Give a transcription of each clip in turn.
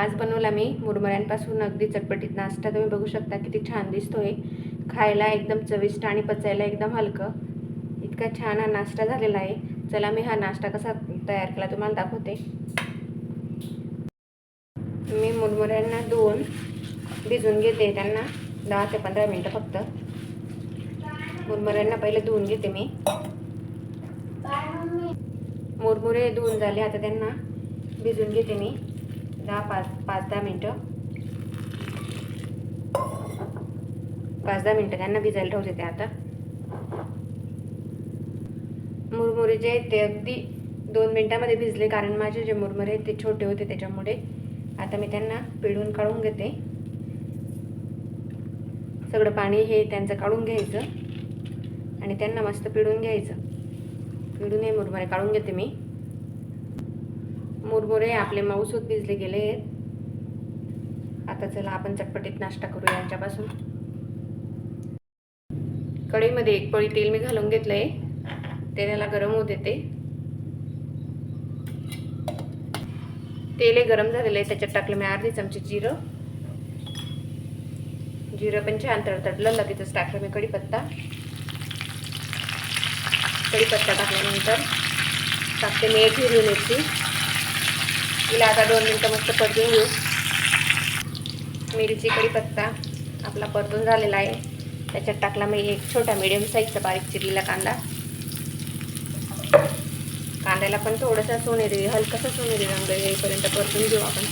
आज बनवला मी. मुरमुऱ्यांपासून अगदी चटपटीत नाश्ता. तुम्ही बघू शकता किती छान दिसतोय. खायला एकदम चविष्ट आणि पचायला एकदम हलकं. इतका छान हा नाश्ता झालेला आहे. चला मी हा नाश्ता कसा तयार केला तुम्हाला दाखवते. मी मुरमुऱ्यांना धुवून भिजून घेते त्यांना. दहा ते पंधरा मिनटं फक्त. मुरमुऱ्यांना पहिले धुवून घेते मी. मुरमुरे धुवून झाले आता त्यांना भिजून घेते मी. दहा पाच पाच दहा मिनटं. पाच दहा मिनटं त्यांना भिजायला ठेवते ते आता. मुरमुरे जे आहेत ते अगदी दोन मिनटामध्ये भिजले कारण माझे जे मुरमुरे आहेत ते छोटे होते त्याच्यामुळे आता मी त्यांना पिळून काढून घेते. सगळं पाणी हे त्यांचं काढून घ्यायचं आणि त्यांना मस्त पिळून घ्यायचं. पिळून हे मुरमुरे काढून घेते मी. मुरमुरे आपले मऊसूत भिजले गेले आहेत. आता चला आपण चटपटीत नाश्ता करूया यांच्यापासून. कढईमध्ये एक पळी तेल मी घालून घेतलंय. तेलाला गरम होऊ देते तेल हे गरम झालेलं आहे. त्याच्यात टाकलं मी अर्धी चमचे जिरं. जिरं पण छान तडतडलं. लगेचच टाकलं मी कढीपत्ता. कढीपत्ता टाकल्यानंतर टाकते मी एक हिरवी मिरची. तिला आता दोन मिनटं मस्त परतून घेऊ. मिरची कढीपत्ता आपला परतून झालेला आहे. त्याच्यात टाकला मी एक छोटा मिडियम साईजचा बारीक चिरलेला कांदा. कांद्याला पण थोडंसं सोनेरी हलकासा सोनेरी रंग येईपर्यंत परतून घेऊ आपण.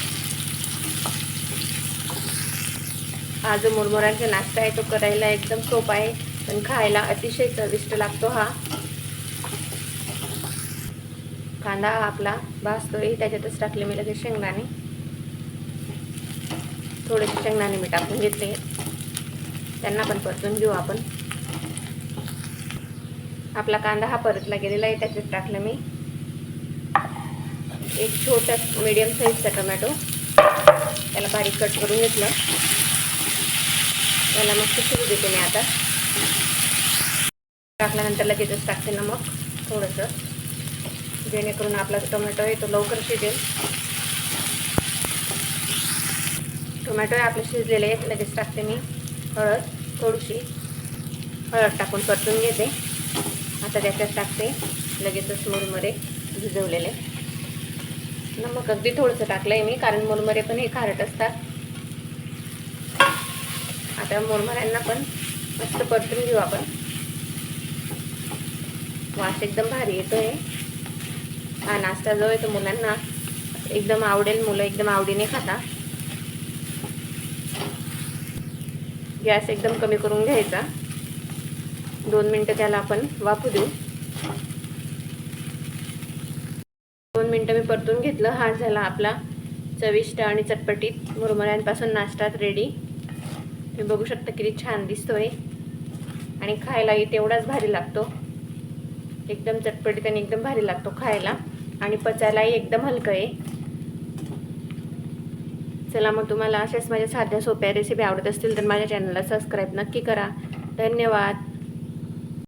हा जो मुरमुरांचा नाश्ता आहे तो करायला एकदम सोपा आहे पण खायला अतिशय चविष्ट लागतो हा. कांदा आपला भाजतोय त्याच्यातच टाकले मी लगेच शेंगदाणे. थोडेसे शेंगदाणे मी टाकून घेतले. त्यांना पण परतून घेऊ आपण. आपला कांदा हा परतला गेलेला आहे त्याच्यात टाकलं मी. एक छोटा मीडियम साईजचा टोमॅटो त्याला बारीक कट करून घेतलं. त्याला मस्त शिरू देते मी आता. टाकल्यानंतर लगेचच टाकते ना मग थोडंसं. जेणेकरून आपला टोमॅटो आहे तो लवकर शिजेल. टोमॅटो आपले शिजलेले आहेत लगेच टाकते मी हळद थोडीशी. हळद टाकून परतून घेते. आता त्याच्यात टाकते लगेचच मुरमरे भिजवलेले. नमक अगदी थोडंसं टाकलं आहे मी कारण मुरमरे पण हे खारट असतात. आता मुरमऱ्यांना पण मस्त परतून घेऊ आपण. वास एकदम भारी येतो आहे नाश्ता जो आहे तो मुलांना एकदम आवडेल मुलं एकदम आवडीने खाता गॅस एकदम कमी करून घ्यायचा. दोन मिनटं त्याला आपण वाफू देऊ. दोन मिनटं मी परतून घेतलं. हा झाला आपला चविष्ट आणि चटपटीत मुरमुऱ्यांपासून नाश्तात रेडी तुम्ही बघू शकता किती छान दिसतोय. आणि खायलाही तेवढाच भारी लागतो. एकदम चटपटीत आणि एकदम भारी लागतो खायला. आणि पचायलाही एकदम हलकं आहे. चला मग तुम्हाला अशाच माझ्या साध्या सोप्या रेसिपी आवडत असतील तर माझ्या चॅनलला सबस्क्राईब नक्की करा. धन्यवाद.